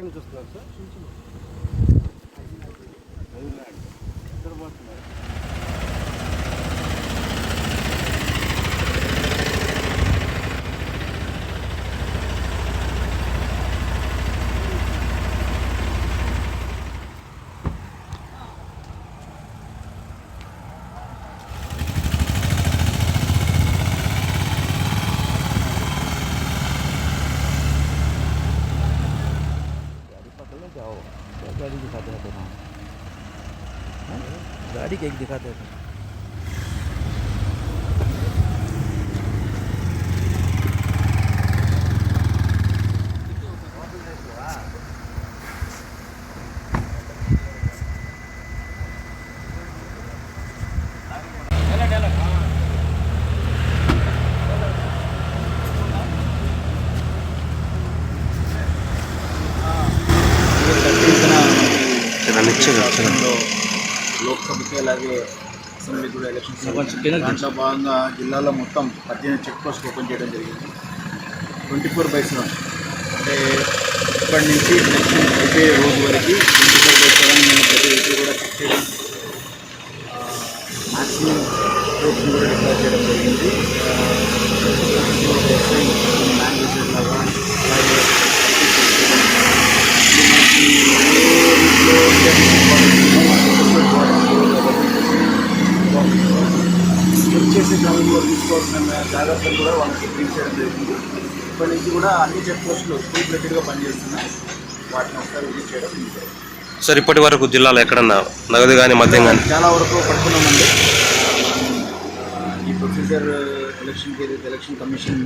ఎక్కడి నుంచి వస్తున్నారు సార్ హైదరాబాద్. गाड़ी एक दिखा दे 제가 맥주가 없잖아. లోక్సభకి అలాగే అసెంబ్లీ కూడా ఎలక్షన్స్ దాంట్లో భాగంగా జిల్లాలో మొత్తం పద్దెనిమిది చెక్ పోస్ట్ ఓపెన్ చేయడం జరిగింది. Twenty four by seven. అంటే ఇప్పటి నుంచి ఎలక్షన్ అయిపోయే రోజు వరకు ట్వంటీ ఫోర్ బై సెవెన్ మేము ప్రతి వెహికల్ కూడా చెక్ చేయడం మ్యాక్సిమం రోడ్స్ కూడా డిక్లేర్ చేయడం జరిగింది లాంగ్వేజెస్ లాగా అలాగే చేసే క్రమంలో తీసుకోవాల్సిన జాగ్రత్తలు కూడా వాళ్ళకి చేయడం జరిగింది. ఇప్పటి నుంచి కూడా అన్ని చెక్ పోస్టులు ఫుల్ బ్లెటెడ్గా పనిచేస్తున్నాయి. వాటిని ఒకసారి విజిట్ చేయడం. సార్ ఇప్పటి వరకు జిల్లాలో ఎక్కడన్నా నగదు కానీ మద్యం కానీ చాలా వరకు పడుతున్నామండి ఈ ప్రొసీజర్ ఎలక్షన్కి ఏదైతే ఎలక్షన్ కమిషన్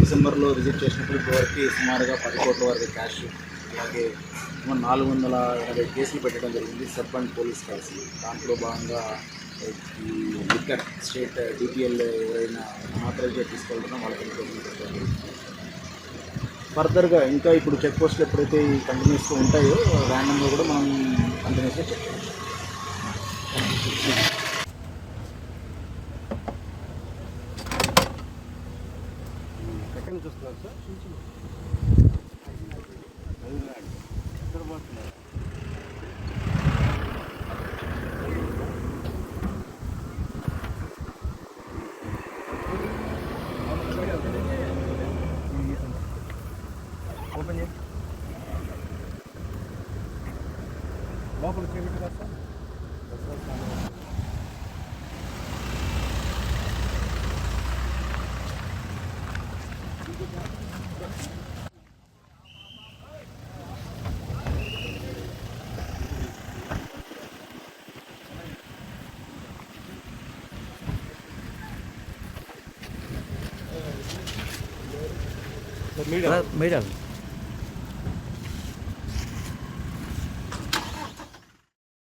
డిసెంబర్లో విజిట్ చేసినప్పుడు ఇప్పటివరకు సుమారుగా పది కోట్ల వరకు క్యాష్ అలాగే సుమారు నాలుగు వందల ఎనభై కేసులు పెట్టడం జరిగింది. అండ్ పోలీస్ కలిసి. దాంట్లో భాగంగా లిక్కర్ స్టేట్ డిపిఎల్ ఎవరైనా అనాథరైజ్ తీసుకెళ్తున్నా వాళ్ళకి ఇన్ఫర్మేషన్ ఫర్దర్గా ఇంకా ఇప్పుడు చెక్ పోస్టులు ఎప్పుడైతే కంటిన్యూస్గా ఉంటాయో ర్యాండమ్గా కూడా మనం కంటిన్యూస్గా చెక్ చేయొచ్చు ఎక్కడి నుంచి వస్తున్నారు సార్ లోపలికి వెళ్ళి కదా సార్ Middle. Middle.